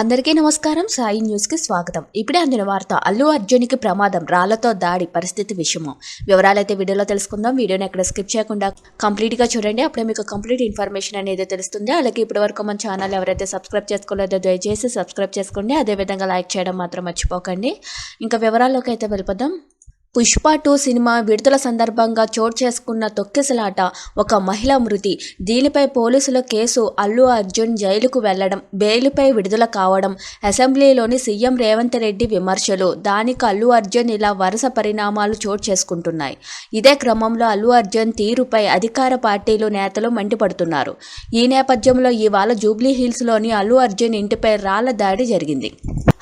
అందరికీ నమస్కారం. సాయి న్యూస్కి స్వాగతం. ఇప్పుడే అందిన వార్త అల్లు అర్జున్కి ప్రమాదం రాళ్ళతో దాడి పరిస్థితి విషయము వివరాలైతే వీడియోలో తెలుసుకుందాం. వీడియోని ఎక్కడ స్కిప్ చేయకుండా కంప్లీట్గా చూడండి. అప్పుడే మీకు కంప్లీట్ ఇన్ఫర్మేషన్ అనేది తెలుస్తుంది. అలాగే ఇప్పటి వరకు మన ఛానల్ ఎవరైతే సబ్స్క్రైబ్ చేసుకోలేదో దయచేసి సబ్స్క్రైబ్ చేసుకోండి. అదేవిధంగా లైక్ చేయడం మాత్రం మర్చిపోకండి. ఇంకా వివరాల్లోకి అయితే వెళ్ళిపోదాం. పుష్ప టూ సినిమా విడుదల సందర్భంగా చోటు చేసుకున్న తొక్కిసలాట ఒక మహిళ మృతి. దీనిపై పోలీసుల కేసు అల్లు అర్జున్ జైలుకు వెళ్ళడం బెయిల్పై విడుదల కావడం అసెంబ్లీలోని సీఎం రేవంత్ రెడ్డి విమర్శలు. దానికి అల్లు అర్జున్ ఇలా వరుస పరిణామాలు చోటు చేసుకుంటున్నాయి. ఇదే క్రమంలో అల్లు అర్జున్ తీరుపై అధికార పార్టీలు నేతలు మండిపడుతున్నారు. ఈ నేపథ్యంలో ఇవాళ జూబ్లీ హిల్స్లోని అల్లు అర్జున్ ఇంటిపై రాళ్ళ దాడి జరిగింది.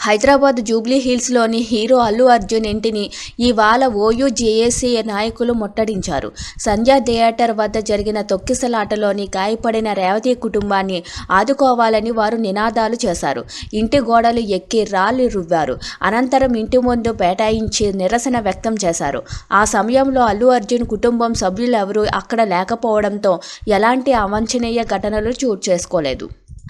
హైదరాబాద్ జూబ్లీ హిల్స్లోని హీరో అల్లు అర్జున్ ఇంటిని ఇవాళ ఓయూ జేఏసీ నాయకులు ముట్టడించారు. సంధ్యా థియేటర్ వద్ద జరిగిన తొక్కిసలాటలోని గాయపడిన రేవతి కుటుంబాన్ని ఆదుకోవాలని వారు నినాదాలు చేశారు. ఇంటి గోడలు ఎక్కి రాళ్ళు రువ్వారు. అనంతరం ఇంటి ముందు బైఠాయించి నిరసన వ్యక్తం చేశారు. ఆ సమయంలో అల్లు అర్జున్ కుటుంబం సభ్యులెవరూ అక్కడ లేకపోవడంతో ఎలాంటి అవాంఛనీయ ఘటనలు చోటు చేసుకోలేదు.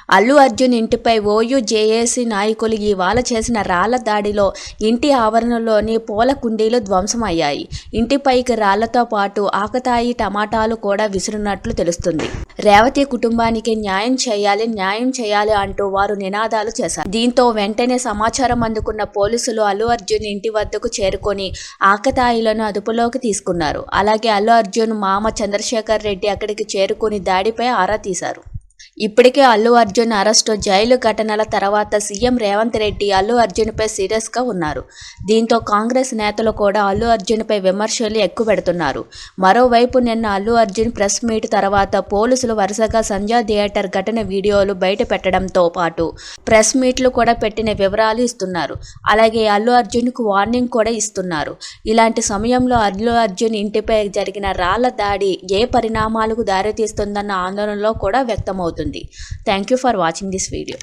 అల్లు అర్జున్ ఇంటిపై ఓయూ జేఏసీ నాయకులు ఇవాళ చేసిన రాళ్ళ దాడిలో ఇంటి ఆవరణలోని పూల కుండీలు ధ్వంసమయ్యాయి. ఇంటిపైకి రాళ్ళతో పాటు ఆకతాయి టమాటాలు కూడా విసిరినట్లు తెలుస్తుంది. రేవతి కుటుంబానికి న్యాయం చేయాలి న్యాయం చేయాలి అంటూ వారు నినాదాలు చేశారు. దీంతో వెంటనే సమాచారం అందుకున్న పోలీసులు అల్లు అర్జున్ ఇంటి వద్దకు చేరుకొని ఆకతాయిలను అదుపులోకి తీసుకున్నారు. అలాగే అల్లు అర్జున్ మామ చంద్రశేఖర్ రెడ్డి అక్కడికి చేరుకుని దాడిపై ఆరా తీశారు. ఇప్పటికే అల్లు అర్జున్ అరెస్టు జైలు ఘటనల తర్వాత సీఎం రేవంత్ రెడ్డి అల్లు అర్జున్పై సీరియస్గా ఉన్నారు. దీంతో కాంగ్రెస్ నేతలు కూడా అల్లు అర్జున్పై విమర్శలు ఎక్కువ పెడుతున్నారు మరోవైపు నిన్న అల్లు అర్జున్ ప్రెస్ మీట్ తర్వాత పోలీసులు వరుసగా సంజా థియేటర్ ఘటన వీడియోలు బయట పెట్టడంతో పాటు ప్రెస్ మీట్లు కూడా పెట్టిన వివరాలు ఇస్తున్నారు. అలాగే అల్లు అర్జున్కు వార్నింగ్ కూడా ఇస్తున్నారు. ఇలాంటి సమయంలో అల్లు అర్జున్ ఇంటిపై జరిగిన రాళ్ళ దాడి ఏ పరిణామాలకు దారితీస్తుందన్న ఆందోళనలో కూడా వ్యక్తమవుతుంది. అవుతుంది thank you for watching this video